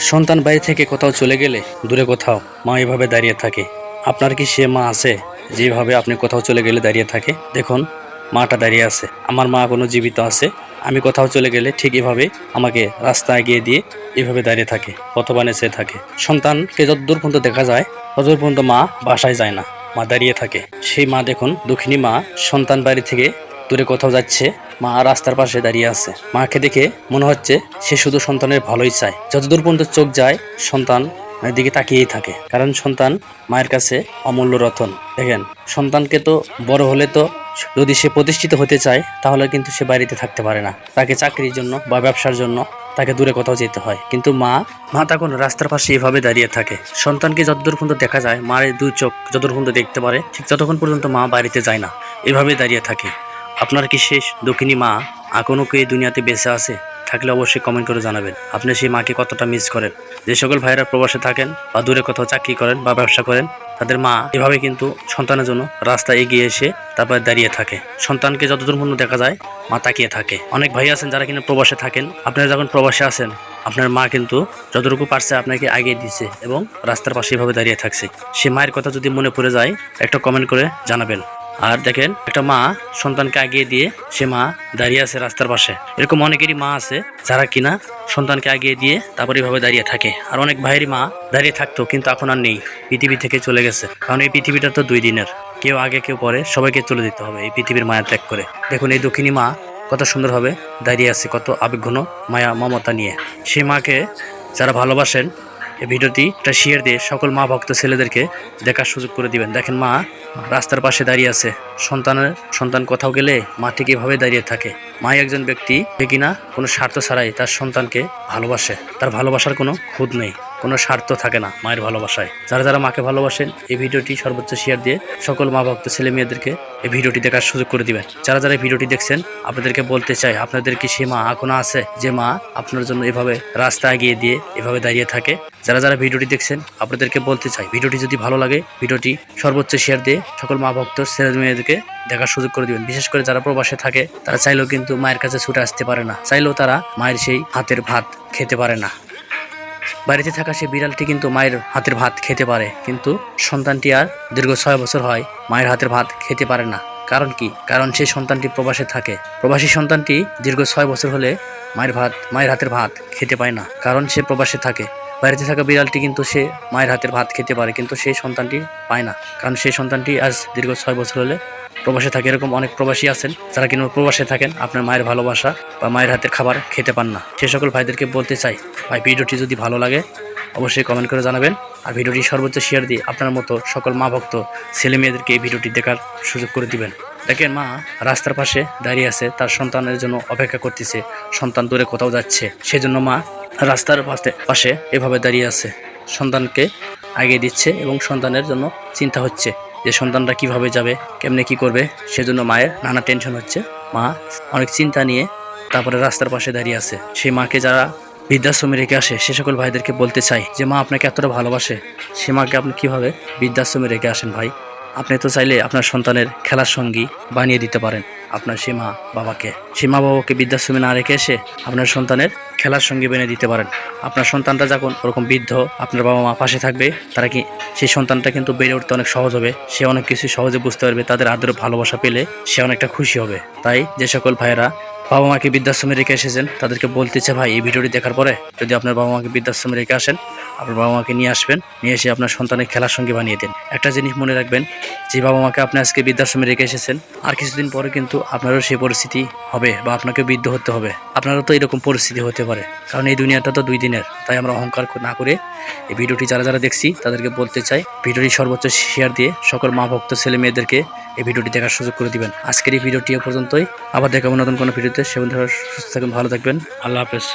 সন্তান বাড়ি থেকে কোথাও চলে গেলে দূরে কোথাও মা এভাবে দাঁড়িয়ে থাকে। আপনার কি সে মা আছে যেভাবে আপনি কোথাও চলে গেলে দাঁড়িয়ে থাকে? দেখুন, মাটা দাঁড়িয়ে আছে। আমার মা কোনো জীবিত আছে। আমি কোথাও চলে গেলে ঠিক এভাবে আমাকে রাস্তা এগিয়ে দিয়ে এভাবে দাঁড়িয়ে থাকে, পথবানে সে থাকে। সন্তানকে যতদূর পর্যন্ত দেখা যায় ততদূর পর্যন্ত মা বাসায় যায় না। মা দাঁড়িয়ে থাকে। সেই মা দেখুন দক্ষিণী মা সন্তান বাড়ি থেকে দূরে কোথাও যাচ্ছে, মা রাস্তার পাশে দাঁড়িয়ে আছে। মাকে দেখে মনে হচ্ছে সে শুধু সন্তানের ভালোই চায়। যতদূর পর্যন্ত চোখ যায়, সন্তান মায়ের দিকে তাকিয়েই থাকে। কারণ সন্তান মায়ের কাছে অমূল্য রতন। দেখেন, সন্তানকে তো বড় হলে তো যদি সে প্রতিষ্ঠিত হতে চায়, তাহলে কিন্তু সে বাড়িতে থাকতে পারে না। তাকে চাকরির জন্য বা ব্যবসার জন্য তাকে দূরে কোথাও যেতে হয়। কিন্তু মা মা তখন রাস্তার পাশে এভাবে দাঁড়িয়ে থাকে। সন্তানকে যতদূর পর্যন্ত দেখা যায়, মায়ের দুই চোখ যতদূর পর্যন্ত দেখতে পারে, ঠিক ততক্ষণ পর্যন্ত মা বাড়িতে যায় না। এভাবে দাঁড়িয়ে থাকে। আপনার কি শেষ দক্ষিণী মা এখনও কি এই দুনিয়াতে বেঁচে আছে? থাকলে অবশ্যই কমেন্ট করে জানাবেন। আপনি সেই মাকে কতটা মিস করেন? যে সকল ভাইরা প্রবাসে থাকেন বা দূরে কোথাও চাকরি করেন বা ব্যবসা করেন, তাদের মা এভাবে কিন্তু সন্তানের জন্য রাস্তা এগিয়ে এসে তারপরে দাঁড়িয়ে থাকে। সন্তানকে যতদূর পর্যন্ত দেখা যায়, মা তাকিয়ে থাকে। অনেক ভাই আছেন যারা কিনা প্রবাসে থাকেন। আপনারা যখন প্রবাসে আছেন, আপনার মা কিন্তু যতটুকু পারছে আপনাকে আগিয়ে দিচ্ছে এবং রাস্তার পাশে এভাবে দাঁড়িয়ে থাকছে। সে মায়ের কথা যদি মনে পড়ে যায়, একটা কমেন্ট করে জানাবেন। আর দেখেন, একটা মা সন্তানকে আগিয়ে দিয়ে সে মা দাঁড়িয়ে আছে রাস্তার পাশে। এরকম অনেকেরই মা আছে যারা কিনা সন্তানকে আগিয়ে দিয়ে তারপরে এভাবে দাঁড়িয়ে থাকে। আর অনেক ভাইয়েরই মা দাঁড়িয়ে থাকতো, কিন্তু এখন আর নেই। পৃথিবী থেকে চলে গেছে। কারণ এই পৃথিবীটা তো দুই দিনের। কেউ আগে, কেউ পরে সবাইকে চলে দিতে হবে এই পৃথিবীর মায়া ত্যাগ করে। দেখুন, এই দক্ষিণী মা কত সুন্দরভাবে দাঁড়িয়ে আছে, কত আবেগঘন মায়া, মমতা নিয়ে। সেই মাকে যারা ভালোবাসেন এই ভিডিওটি একটা শেয়ার দিয়ে সকল মা ভক্ত ছেলেদেরকে দেখার সুযোগ করে দিবেন। দেখেন মা, রাস্তার পাশে দাঁড়িয়ে আছে। সন্তানের, সন্তান কোথাও গেলে মা ঠিক এভাবে দাঁড়িয়ে থাকে। মা একজন ব্যক্তি কিনা কোনো স্বার্থ ছাড়াই তার সন্তানকে ভালোবাসে। তার ভালোবাসার কোনো খুদ নেই। কোনো স্বার্থ থাকে না মায়ের ভালোবাসায়। যারা যারা মাকে ভালোবাসেন, এই ভিডিওটি সর্বোচ্চ শেয়ার দিয়ে সকল মা ভক্ত ছেলে মেয়েদেরকে এই ভিডিওটি দেখার সুযোগ করে দিবেন। যারা যারা ভিডিওটি দেখছেন, আপনাদেরকে বলতে চাই, আপনাদের কি সে মা এখনও আছে? যে মা আপনার জন্য এভাবে রাস্তা এগিয়ে দিয়ে এভাবে দাঁড়িয়ে থাকে। যারা যারা ভিডিওটি দেখছেন, আপনাদেরকে বলতে চাই, ভিডিওটি যদি ভালো লাগে, ভিডিওটি সর্বোচ্চ শেয়ার দিয়ে সকল মা ভক্ত ছেলে মেয়েদেরকে দেখার সুযোগ করে দিবেন। বিশেষ করে যারা প্রবাসে থাকে, তারা চাইলেও কিন্তু মায়ের কাছে ছুটে আসতে পারে না। চাইলেও তারা মায়ের সেই হাতের ভাত খেতে পারে না। বাড়িতে থাকা সেই বিড়ালটি কিন্তু মায়ের হাতের ভাত খেতে পারে। কিন্তু সন্তানটি আর দীর্ঘ ছয় বছর হয় মায়ের হাতের ভাত খেতে পারে না। কারণ কি? কারণ সেই সন্তানটি প্রবাসে থাকে। প্রবাসী সন্তানটি দীর্ঘ ছয় বছর হলে মায়ের ভাত, মায়ের হাতের ভাত খেতে পায় না। কারণ সে প্রবাসে থাকে। বাড়িতে থাকা বিড়ালটি কিন্তু সে মায়ের হাতের ভাত খেতে পারে, কিন্তু সেই সন্তানটি পায় না। কারণ সেই সন্তানটি আজ দীর্ঘ ছয় বছর হলে প্রবাসে থাকে এরকম অনেক প্রবাসী আছেন, যারা কিন্তু প্রবাসে থাকেন, আপনার মায়ের ভালোবাসা বা মায়ের হাতের খাবার খেতে পান না। সে সকল ভাইদেরকে বলতে চাই, ভাই, ভিডিওটি যদি ভালো লাগে, অবশ্যই কমেন্ট করে জানাবেন। আর ভিডিওটি সর্বোচ্চ শেয়ার দিয়ে আপনার মতো সকল মা ভক্ত, ছেলে মেয়েদেরকে এই ভিডিওটি দেখার সুযোগ করে দিবেন। দেখেন মা রাস্তার পাশে দাঁড়িয়ে আছে, তার সন্তানের জন্য অপেক্ষা করতেছে, সন্তান দূরে কোথাও যাচ্ছে। সেজন্য মা রাস্তার পাশে পাশে এভাবে দাঁড়িয়ে আছে। সন্তানকে আগিয়ে দিচ্ছে এবং সন্তানের জন্য চিন্তা হচ্ছে। যে সন্তানরা কীভাবে যাবে, কেমনে কি করবে, সেজন্য মায়ের নানা টেনশন হচ্ছে। মা অনেক চিন্তা নিয়ে তারপরে রাস্তার পাশে দাঁড়িয়ে আছে। সেই মাকে যারা বৃদ্ধাশ্রমে রেখে আসে, সে সকল ভাইদেরকে বলতে চাই যে, মা, আপনাকে এতটা ভালোবাসে। সে মাকে আপনি কীভাবে বৃদ্ধাশ্রমে রেখে আসেন ভাই? আপনি তো চাইলে আপনার সন্তানের খেলার সঙ্গী বানিয়ে দিতে পারেন। আপনার সে মা বাবাকে। সে মা বাবাকে বৃদ্ধাশ্রমে না রেখে এসে আপনার সন্তানের খেলার সঙ্গী বেনে দিতে পারেন। আপনার সন্তানটা যখন ওরকম বৃদ্ধ, আপনার বাবা মা পাশে থাকবে, তারা কি সেই সন্তানটা কিন্তু বেড়ে উঠতে অনেক সহজ হবে? সে অনেক কিছু সহজে বুঝতে পারবে, তাদের আদরে ভালোবাসা পেলে সে অনেকটা খুশি হবে। তাই যে সকল ভাইয়েরা বাবা মাকে বৃদ্ধাশ্রমে রেখে এসেছেন, তাদেরকে বলতেছে ভাই, এই ভিডিওটি দেখার পরে যদি আপনার বাবা মাকে বৃদ্ধাশ্রমে রেখে আসেন আপনার বাবা মাকে নিয়ে আসবেন, নিয়ে এসে আপনার সন্তানের খেলার সঙ্গে বানিয়ে দিন। একটা জিনিস মনে রাখবেন, যে বাবা মাকে আপনি আজকে বৃদ্ধাশ্রমে রেখে এসেছেন, আর কিছুদিন পরে কিন্তু আপনারও সেই পরিস্থিতি হবে বা আপনাকে বৃদ্ধ হতে হবে। আপনারও তো এরকম পরিস্থিতি হতে পারে, কারণ এই দুনিয়াটা তো দুই দিনের। তাই আমরা অহংকার না করে এই ভিডিওটি যারা যারা দেখছি, তাদেরকে বলতে চাই, ভিডিওটি সর্বোচ্চ শেয়ার দিয়ে সকল মা ভক্ত ছেলে মেয়েদেরকে এই ভিডিওটি দেখার সুযোগ করে দিবেন। আজকের এই ভিডিওটি পর্যন্তই। আবার দেখাবো নতুন কোনো ভিডিওতে। সে বন্ধুরা সুস্থ থাকবেন ভালো থাকবেন। আল্লাহ হাফেজ।